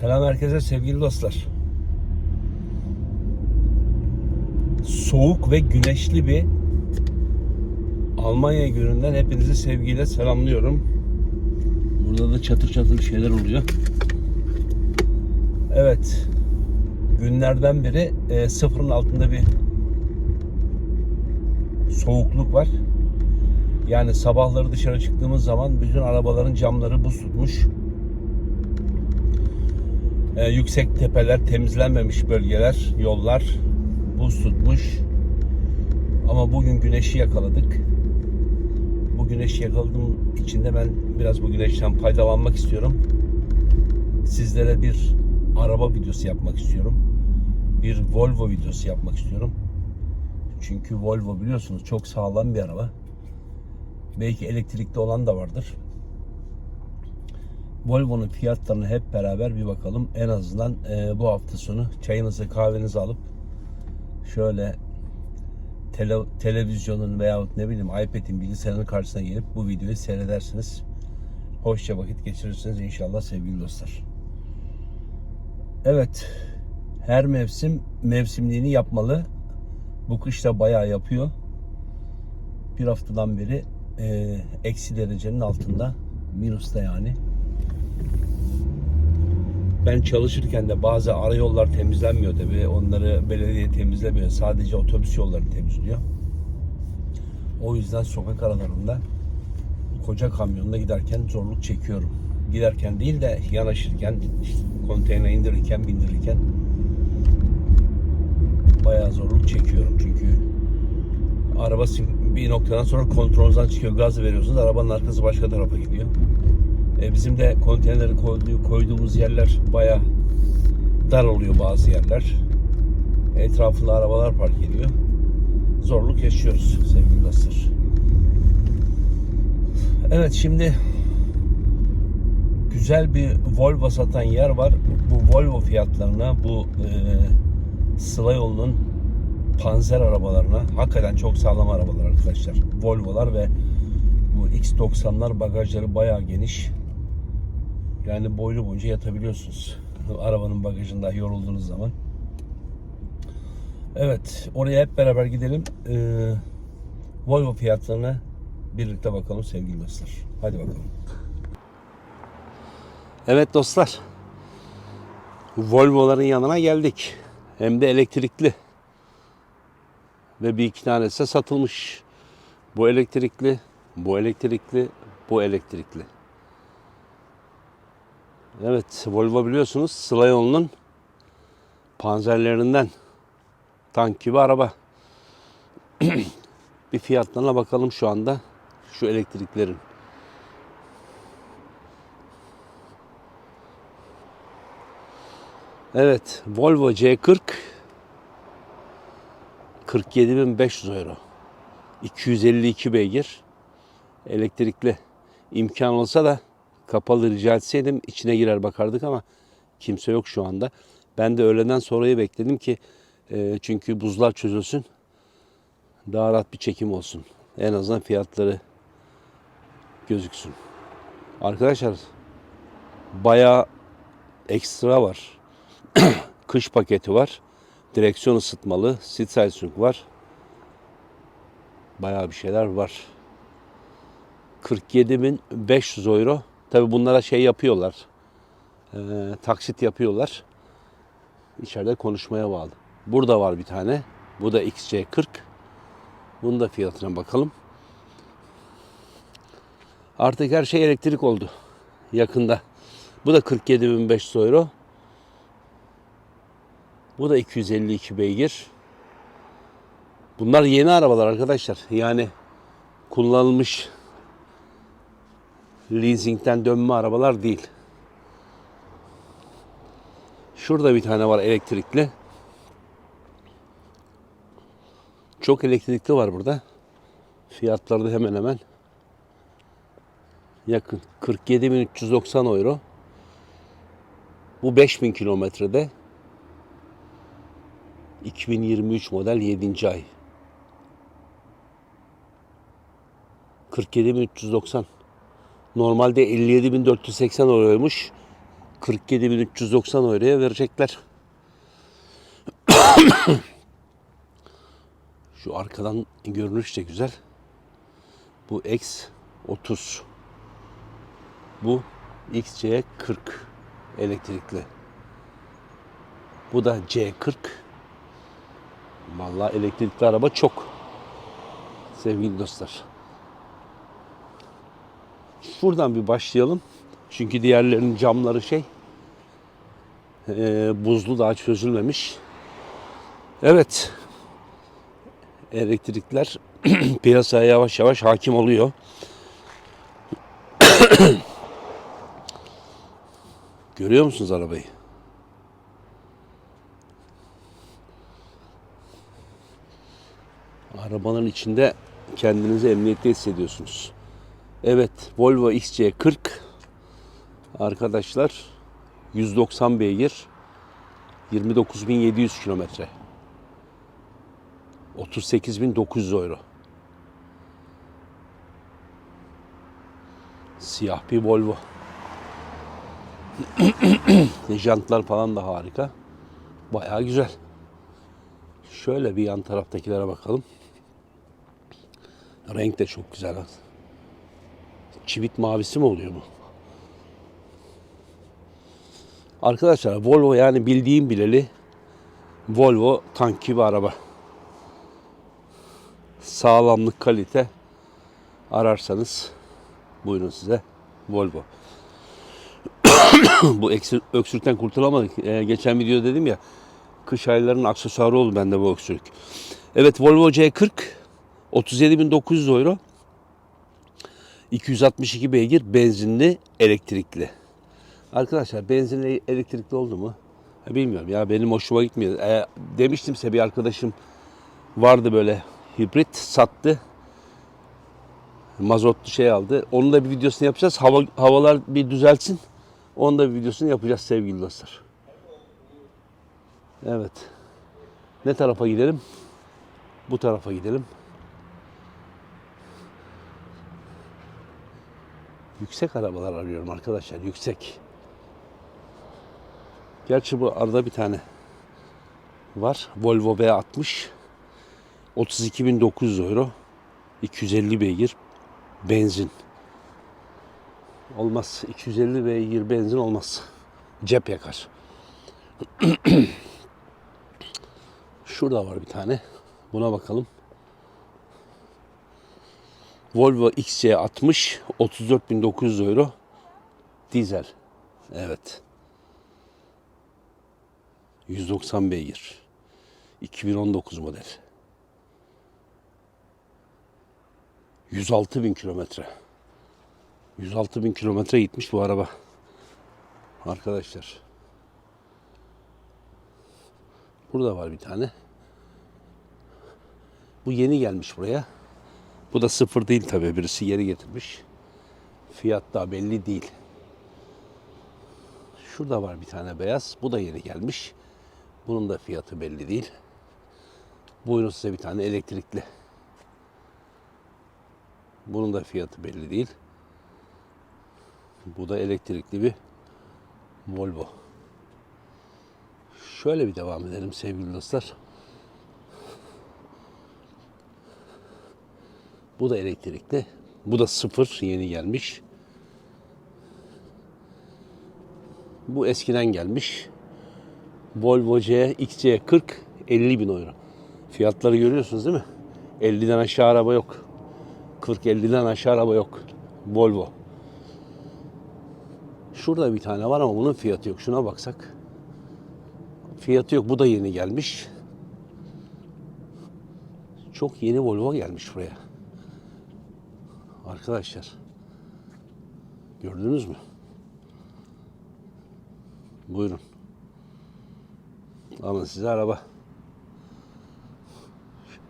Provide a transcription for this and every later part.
Selam herkese sevgili dostlar. Soğuk ve güneşli bir Almanya gününden hepinizi sevgiyle selamlıyorum. Burada da çatır çatır şeyler oluyor. Evet. Günlerden biri e, sıfırın altında bir soğukluk var. Yani sabahları dışarı çıktığımız zaman bütün arabaların camları buz tutmuş. Ee, yüksek tepeler, temizlenmemiş bölgeler, yollar buz tutmuş. Ama bugün güneşi yakaladık. Bu güneşi yakaladığım için de ben biraz bu güneşten faydalanmak istiyorum. Sizlere bir araba videosu yapmak istiyorum. Bir Volvo videosu yapmak istiyorum. Çünkü Volvo biliyorsunuz çok sağlam bir araba. Belki elektrikli olan da vardır. Volvo'nun fiyatlarına hep beraber bir bakalım. En azından e, bu hafta sonu çayınızı kahvenizi alıp şöyle tele, televizyonun veyahut ne bileyim iPad'in bilgisayarın karşısına gelip bu videoyu seyredersiniz. Hoşça vakit geçirirsiniz inşallah sevgili dostlar. Evet. Her mevsim mevsimliğini yapmalı. Bu kış da bayağı yapıyor. Bir haftadan beri e, eksi derecenin altında. Minusta yani. Ben çalışırken de bazı ara yollar temizlenmiyor tabi. Onları belediye temizlemiyor. Sadece otobüs yolları temizliyor. O yüzden sokak aralarında koca kamyonla giderken zorluk çekiyorum. Giderken değil de yanaşırken, işte konteyner indirirken, bindirirken bayağı zorluk çekiyorum. Çünkü araba bir noktadan sonra kontrolden çıkıyor. Gaz veriyorsunuz. Arabanın arkası başka tarafa gidiyor. E, bizim de konteyneri koyduğu, koyduğumuz yerler baya dar oluyor bazı yerler. Etrafında arabalar park ediyor. Zorluk yaşıyoruz sevgili dostlar. Evet şimdi güzel bir Volvo satan yer var. Bu Volvo fiyatlarına bu e, Sıla yolunun panzer arabalarına hakikaten çok sağlam arabalar arkadaşlar. Volvo'lar ve bu X90'lar bagajları bayağı geniş. Yani boylu boyunca yatabiliyorsunuz. Arabanın bagajında yorulduğunuz zaman. Evet, oraya hep beraber gidelim. Ee, Volvo fiyatlarına birlikte bakalım sevgili dostlar. Hadi bakalım. Evet dostlar. Volvo'ların yanına geldik. Hem de elektrikli. Ve bir iki tanesi satılmış. Bu elektrikli, bu elektrikli, bu elektrikli. Evet, Volvo biliyorsunuz Sıla yolunun panzerlerinden tank gibi araba. bir fiyatlarına bakalım şu anda şu elektriklerin. Evet, Volvo C40 47.500 euro. 252 beygir. Elektrikli. imkan olsa da kapalı rica etseydim içine girer bakardık ama kimse yok şu anda. Ben de öğleden sonrayı bekledim ki e, çünkü buzlar çözülsün. Daha rahat bir çekim olsun. En azından fiyatları gözüksün. Arkadaşlar bayağı ekstra var. Kış paketi var. Direksiyon ısıtmalı. Seat Samsung var. Bayağı bir şeyler var. 47.500 euro. Tabi bunlara şey yapıyorlar. E, taksit yapıyorlar. İçeride konuşmaya bağlı. Burada var bir tane. Bu da XC40. Bunun da fiyatına bakalım. Artık her şey elektrik oldu. Yakında. Bu da 47.500 euro. Bu da 252 beygir. Bunlar yeni arabalar arkadaşlar. Yani kullanılmış leasingten dönme arabalar değil. Şurada bir tane var elektrikli. Çok elektrikli var burada. Fiyatları da hemen hemen yakın. 47.390 euro. Bu 5000 kilometrede 2023 model 7. ay. 47.390. Normalde 57.480 euroymuş. 47.390 euroya verecekler. Şu arkadan görünüş de güzel. Bu X30. Bu XC40 elektrikli. Bu da C40. Vallahi elektrikli araba çok. Sevgili dostlar. Şuradan bir başlayalım. Çünkü diğerlerinin camları şey eee, buzlu daha çözülmemiş. Evet. Elektrikler piyasaya yavaş yavaş hakim oluyor. Görüyor musunuz arabayı? Arabanın içinde kendinizi emniyette hissediyorsunuz. Evet, Volvo XC40 arkadaşlar 190 beygir 29.700 kilometre. 38.900 euro. Siyah bir Volvo. Jantlar falan da harika. Bayağı güzel. Şöyle bir yan taraftakilere bakalım. Renk de çok güzel Çivit mavisi mi oluyor bu? Arkadaşlar Volvo yani bildiğim bileli Volvo tank gibi araba. Sağlamlık, kalite ararsanız buyurun size Volvo. bu eksir, öksürükten kurtulamadık. Ee, geçen video dedim ya kış aylarının aksesuarı oldu bende bu öksürük. Evet Volvo C40 37.900 euro. 262 beygir benzinli elektrikli. Arkadaşlar benzinli elektrikli oldu mu? Ha, bilmiyorum ya benim hoşuma gitmiyor. E, demiştim size bir arkadaşım vardı böyle hibrit sattı. Mazotlu şey aldı. Onun da bir videosunu yapacağız. Hava, havalar bir düzelsin. Onun da bir videosunu yapacağız sevgili dostlar. Evet. Ne tarafa gidelim? Bu tarafa gidelim. Yüksek arabalar arıyorum arkadaşlar. Yüksek. Gerçi bu arada bir tane var. Volvo V60. 32.900 euro. 250 beygir. Benzin. Olmaz. 250 beygir benzin olmaz. Cep yakar. Şurada var bir tane. Buna bakalım. Volvo XC60 34.900 euro. Dizel. Evet. 190 beygir. 2019 model. 106 bin kilometre. 106 bin kilometre gitmiş bu araba. Arkadaşlar. Burada var bir tane. Bu yeni gelmiş buraya. Bu da sıfır değil tabii. Birisi geri getirmiş. Fiyat daha belli değil. Şurada var bir tane beyaz. Bu da yeni gelmiş. Bunun da fiyatı belli değil. Buyurun size bir tane elektrikli. Bunun da fiyatı belli değil. Bu da elektrikli bir Volvo. Şöyle bir devam edelim sevgili dostlar. Bu da elektrikli. Bu da sıfır yeni gelmiş. Bu eskiden gelmiş. Volvo C XC40 50 bin euro. Fiyatları görüyorsunuz değil mi? 50'den aşağı araba yok. 40-50'den aşağı araba yok. Volvo. Şurada bir tane var ama bunun fiyatı yok. Şuna baksak. Fiyatı yok. Bu da yeni gelmiş. Çok yeni Volvo gelmiş buraya. Arkadaşlar. Gördünüz mü? Buyurun. Alın size araba.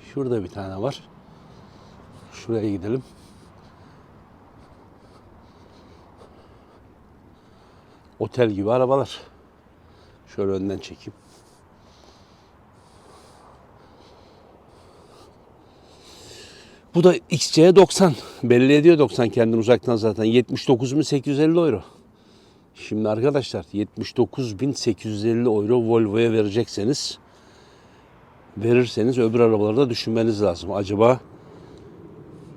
Şurada bir tane var. Şuraya gidelim. Otel gibi arabalar. Şöyle önden çekeyim. Bu da XC90. Belli ediyor 90 kendini uzaktan zaten. 79.850 euro. Şimdi arkadaşlar 79.850 euro Volvo'ya verecekseniz verirseniz öbür arabaları da düşünmeniz lazım. Acaba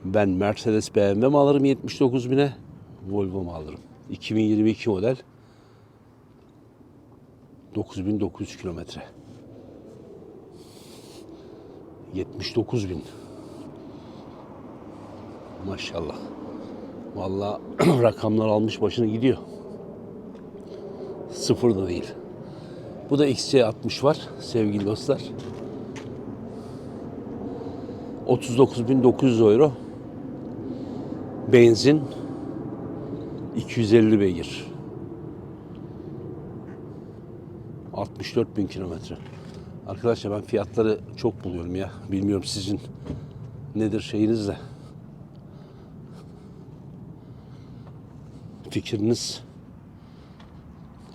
ben Mercedes BMW mi alırım 79 bine Volvo mu alırım? 2022 model 9900 kilometre. 79 bin. Maşallah. Vallahi rakamlar almış başını gidiyor. Sıfır da değil. Bu da XC60 var sevgili dostlar. 39.900 euro. Benzin 250 beygir. 64 bin kilometre. Arkadaşlar ben fiyatları çok buluyorum ya. Bilmiyorum sizin nedir şeyiniz de. Fikriniz.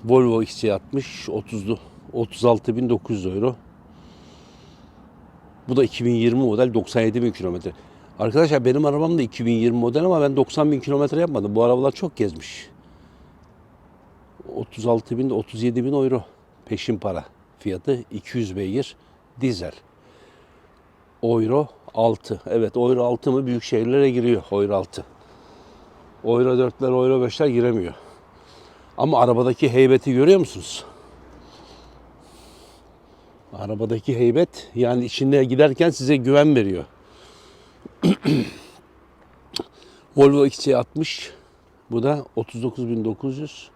Volvo XC60 30'lu 36.900 euro. Bu da 2020 model 97 bin kilometre. Arkadaşlar benim arabam da 2020 model ama ben 90 bin kilometre yapmadım. Bu arabalar çok gezmiş. 36 bin 37 bin euro peşin para fiyatı 200 beygir dizel. Euro 6. Evet Euro 6 mı büyük şehirlere giriyor Euro 6. Euro 4'ler Euro 5'ler giremiyor. Ama arabadaki heybeti görüyor musunuz? Arabadaki heybet yani içinde giderken size güven veriyor. Volvo XC60 bu da 39.900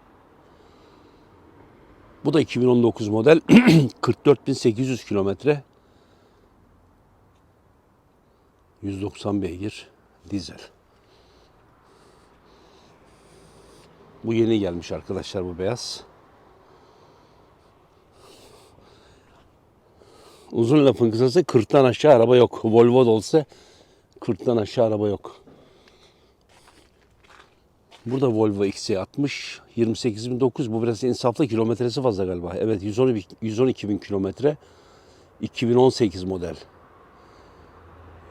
bu da 2019 model 44.800 kilometre 190 beygir dizel. Bu yeni gelmiş arkadaşlar bu beyaz. Uzun lafın kısası 40'tan aşağı araba yok. Volvo da olsa 40'tan aşağı araba yok. Burada Volvo XC60 28.900 bu biraz insaflı kilometresi fazla galiba. Evet 112, 112 bin kilometre 2018 model.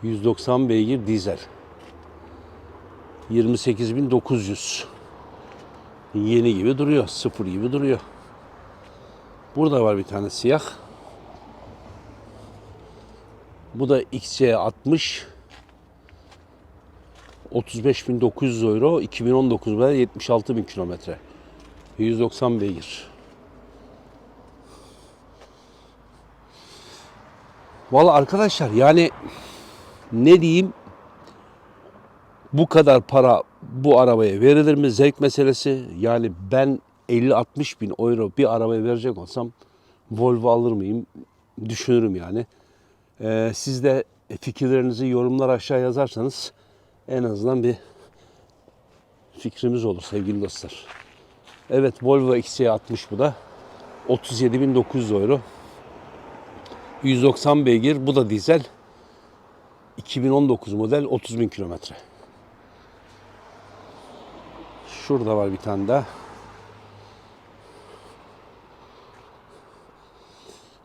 190 beygir dizel. 28.900 Yeni gibi duruyor. Sıfır gibi duruyor. Burada var bir tane siyah. Bu da XC60 35.900 euro 2019 model 76.000 kilometre 190 beygir Valla arkadaşlar yani ne diyeyim bu kadar para bu arabaya verilir mi zevk meselesi yani ben 50-60 bin euro bir arabaya verecek olsam Volvo alır mıyım düşünürüm yani. Ee, siz de fikirlerinizi yorumlar aşağı yazarsanız en azından bir fikrimiz olur sevgili dostlar. Evet Volvo XC60 bu da. 37.900 euro. 190 beygir. Bu da dizel. 2019 model 30.000 kilometre. Şurada var bir tane daha.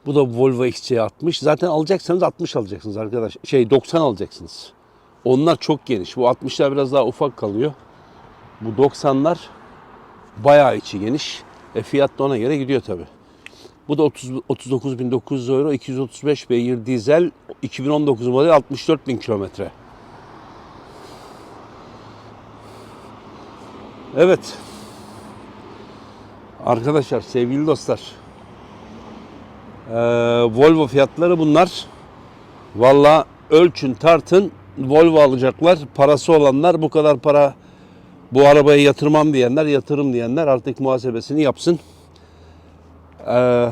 Bu da Volvo XC60. Zaten alacaksanız 60 alacaksınız arkadaş. Şey 90 alacaksınız. Onlar çok geniş. Bu 60'lar biraz daha ufak kalıyor. Bu 90'lar bayağı içi geniş. E fiyat da ona göre gidiyor tabi. Bu da 30 39.900 euro, 235 beygir dizel, 2019 model 64.000 kilometre. Evet. Arkadaşlar, sevgili dostlar. Ee, Volvo fiyatları bunlar. Valla ölçün tartın Volvo alacaklar. Parası olanlar bu kadar para bu arabaya yatırmam diyenler, yatırım diyenler artık muhasebesini yapsın. Ee,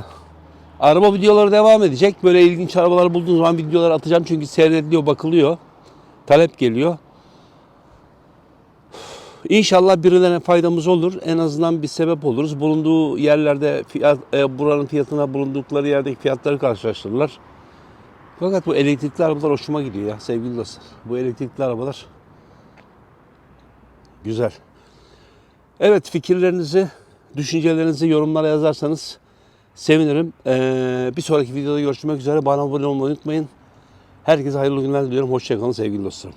araba videoları devam edecek. Böyle ilginç arabalar bulduğum zaman videolar atacağım. Çünkü seyrediliyor, bakılıyor. Talep geliyor. İnşallah birilerine faydamız olur. En azından bir sebep oluruz. Bulunduğu yerlerde fiyat, e, buranın fiyatına bulundukları yerdeki fiyatları karşılaştırırlar. Fakat bu elektrikli arabalar hoşuma gidiyor ya sevgili dostlar. Bu elektrikli arabalar güzel. Evet fikirlerinizi, düşüncelerinizi yorumlara yazarsanız sevinirim. Ee, bir sonraki videoda görüşmek üzere. Bana abone olmayı unutmayın. Herkese hayırlı günler diliyorum. Hoşçakalın sevgili dostlarım.